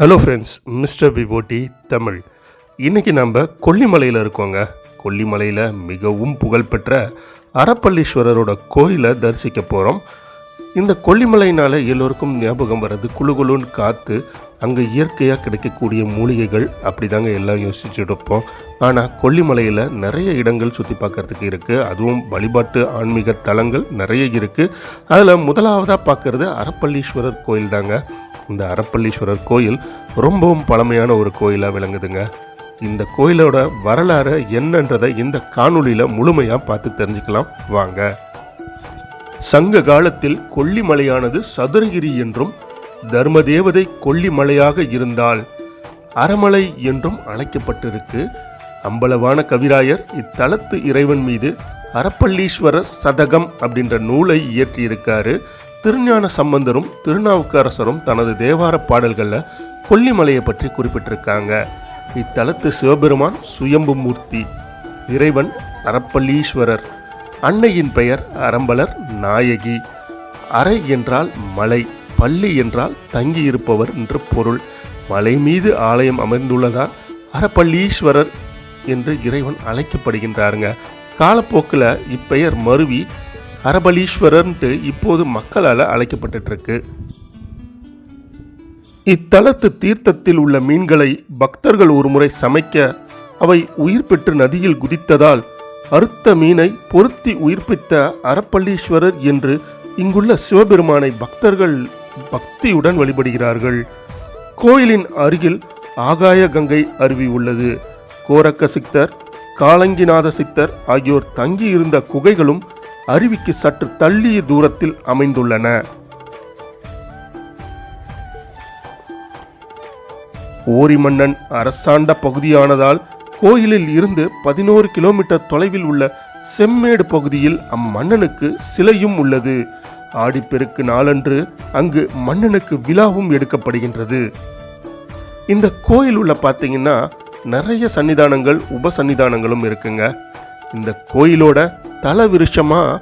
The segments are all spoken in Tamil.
ஹலோ ஃப்ரெண்ட்ஸ் மிஸ்டர் விபோட்டி தமிழ் இன்றைக்கி நம்ம கொல்லிமலையில் இருக்கோங்க. கொல்லிமலையில் மிகவும் புகழ்பெற்ற அறப்பள்ளீஸ்வரரோட கோயிலை தரிசிக்க போகிறோம் இந்த கொல்லிமலையினால் எல்லோருக்கும் ஞாபகம் வர்றது குளு குளுன்னு காற்று அங்கே இயற்கையாக கிடைக்கக்கூடிய மூலிகைகள் அப்படி தாங்க எல்லாம் யோசிச்சுட்டு இருப்போம். ஆனால் கொல்லிமலையில் நிறைய இடங்கள் சுற்றி பார்க்கறதுக்கு இருக்குது அதுவும் வழிபாட்டு ஆன்மீக தலங்கள் நிறைய இருக்குது அதில் முதலாவதாக பார்க்குறது அறப்பள்ளீஸ்வரர் கோயில் தாங்க இந்த அறப்பள்ளீஸ்வரர் கோயில் ரொம்பவும் பழமையான ஒரு கோயிலாக விளங்குதுங்க. இந்த கோயிலோட வரலாறு என்னன்றதை இந்த காணொலியில் முழுமையாக பார்த்து தெரிஞ்சுக்கலாம். வாங்க. சங்க காலத்தில் கொல்லிமலையானது சதுரகிரி என்றும் தர்மதேவதை கொல்லிமலையாக இருந்தால் அறமலை என்றும் அழைக்கப்பட்டிருக்கு. அம்பலவான கவிராயர் இத்தலத்து இறைவன் மீது அறப்பள்ளீஸ்வரர் சதகம் அப்படின்ற நூலை இயற்றியிருக்காரு. திருஞான சம்பந்தரும் திருநாவுக்கரசரும் தனது தேவார பாடல்களில் கொல்லிமலையை பற்றி குறிப்பிட்டிருக்காங்க. இத்தலத்து சிவபெருமான் சுயம்பு மூர்த்தி இறைவன் அறப்பள்ளீஸ்வரர் அன்னையின் பெயர் அறம்பலர் நாயகி. அறை என்றால் மலை பள்ளி என்றால் தங்கியிருப்பவர் என்று பொருள். மலை மீது ஆலயம் அமைந்துள்ளதால் அறப்பள்ளீஸ்வரர் என்று இறைவன் அழைக்கப்படுகின்றாருங்க. காலப்போக்கில் இப்பெயர் மருவி அரபலீஸ்வரர்ன்ட்டு இப்போது மக்களால் அழைக்கப்பட்டுருக்கு இத்தலத்து தீர்த்தத்தில் உள்ள மீன்களை பக்தர்கள் ஒருமுறை சமைக்க அவை உயிர் பெற்று நதியில் குதித்ததால் அறுத்த மீனை பொருத்தி உயிர்ப்பித்த அறப்பள்ளீஸ்வரர் என்று இங்குள்ள சிவபெருமானை பக்தர்கள் பக்தியுடன் வழிபடுகிறார்கள். கோயிலின் அருகில் ஆகாய கங்கை அருவி உள்ளது. கோரக்க சித்தர் காலங்கிநாத சித்தர் ஆகியோர் தங்கியிருந்த குகைகளும் அருவிக்கு சற்று தள்ளிய தூரத்தில் அமைந்துள்ளன. ஓரி மன்னன் அரசாண்ட பகுதியானதால் கோயிலில் இருந்து பதினோரு கிலோமீட்டர் தொலைவில் உள்ள செம்மேடு பகுதியில் அம்மன்னனுக்கு சிலையும் உள்ளது. ஆடிப்பெருக்கு நாளன்று அங்கு மன்னனுக்கு விழாவும் எடுக்கப்படுகின்றது. இந்த கோயில் உள்ள பார்த்தீங்கன்னா நிறைய சன்னிதானங்கள் உபசன்னிதானங்களும் இருக்குங்க. இந்த கோயிலோட தல விருஷமாக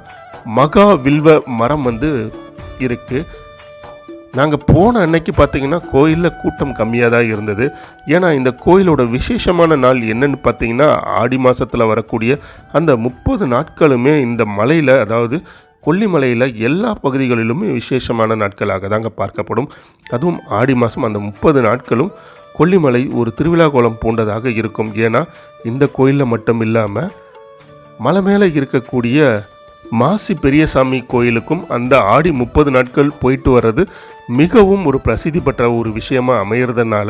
மகா வில்வ மரம் வந்து இருக்குது நாங்கள் போன அன்னைக்கு பார்த்தீங்கன்னா கோயிலில் கூட்டம் கம்மியாக தான் இருந்தது. ஏன்னா இந்த கோயிலோட விசேஷமான நாள் என்னன்னு பார்த்தீங்கன்னா ஆடி மாதத்தில் வரக்கூடிய அந்த முப்பது நாட்களுமே இந்த மலையில் அதாவது கொல்லிமலையில் எல்லா பகுதிகளிலுமே விசேஷமான நாட்களாக தாங்க பார்க்கப்படும். அதுவும் ஆடி மாதம் அந்த முப்பது நாட்களும் கொல்லிமலை ஒரு திருவிழா கோலம் போன்றதாக இருக்கும். ஏன்னா இந்த கோயிலில் மட்டும் இல்லாமல் மலை மேலே இருக்கக்கூடிய மாசி பெரியசாமி கோயிலுக்கும் அந்த ஆடி முப்பது நாட்கள் போயிட்டு வர்றது மிகவும் ஒரு பிரசித்தி பெற்ற ஒரு விஷயமா அமையிறதுனால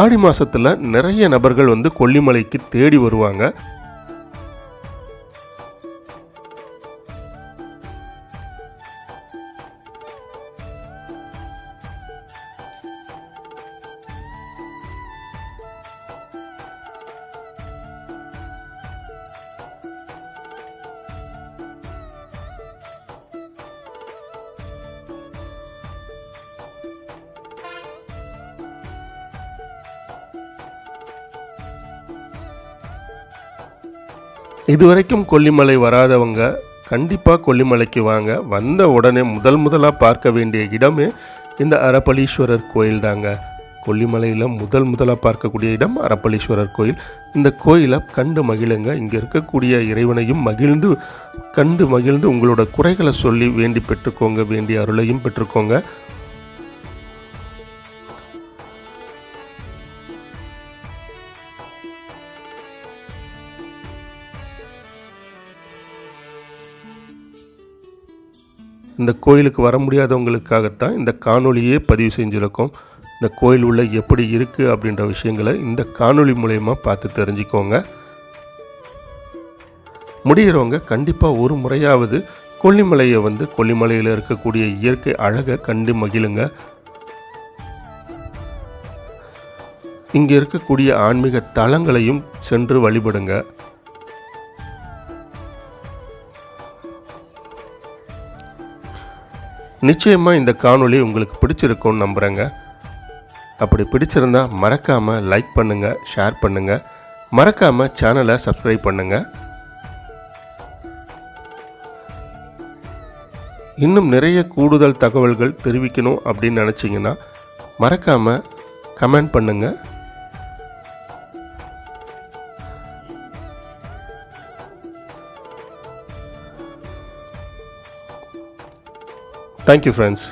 ஆடி மாசத்துல நிறைய நபர்கள் வந்து கொல்லிமலைக்கு தேடி வருவாங்க. இதுவரைக்கும் கொல்லிமலை வராதவங்க கண்டிப்பாக கொல்லிமலைக்கு வாங்க. வந்த உடனே முதல் முதலாக பார்க்க வேண்டிய இடமே இந்த அரப்பளீஸ்வரர் கோயில் தாங்க. கொல்லிமலையில் முதல் முதலாக பார்க்கக்கூடிய இடம் அரப்பளீஸ்வரர் கோயில். இந்த கோயிலை கண்டு மகிழுங்க. இங்கே இருக்கக்கூடிய இறைவனையும் மகிழ்ந்து கண்டு மகிழ்ந்து உங்களோட குறைகளை சொல்லி வேண்டி பெற்றுக்கோங்க வேண்டிய அருளையும் பெற்றுக்கோங்க. இந்த கோயிலுக்கு வர முடியாதவங்களுக்காகத்தான் இந்த காணொளியே பதிவு செஞ்சுருக்கோம். இந்த கோயில் உள்ள எப்படி இருக்குது அப்படின்ற விஷயங்களை இந்த காணொளி மூலயமா பார்த்து தெரிஞ்சுக்கோங்க. முடிகிறவங்க கண்டிப்பாக ஒரு முறையாவது கொல்லிமலையை வந்து கொல்லிமலையில் இருக்கக்கூடிய இயற்கை அழகை கண்டு மகிழுங்க. இங்கே இருக்கக்கூடிய ஆன்மீக தலங்களையும் சென்று வழிபடுங்க. நிச்சயமாக இந்த காணொளி உங்களுக்கு பிடிச்சிருக்கும்னு நம்புகிறேங்க அப்படி பிடிச்சிருந்தா மறக்காமல் லைக் பண்ணுங்கள் ஷேர் பண்ணுங்கள் மறக்காமல் சேனலை சப்ஸ்கிரைப் பண்ணுங்கள் இன்னும் நிறைய கூடுதல் தகவல்கள் தெரிவிக்கணும் அப்படின்னு நினச்சிங்கன்னா மறக்காமல் கமெண்ட் பண்ணுங்கள் தேங்க்யூ ஃப்ரெண்ட்ஸ்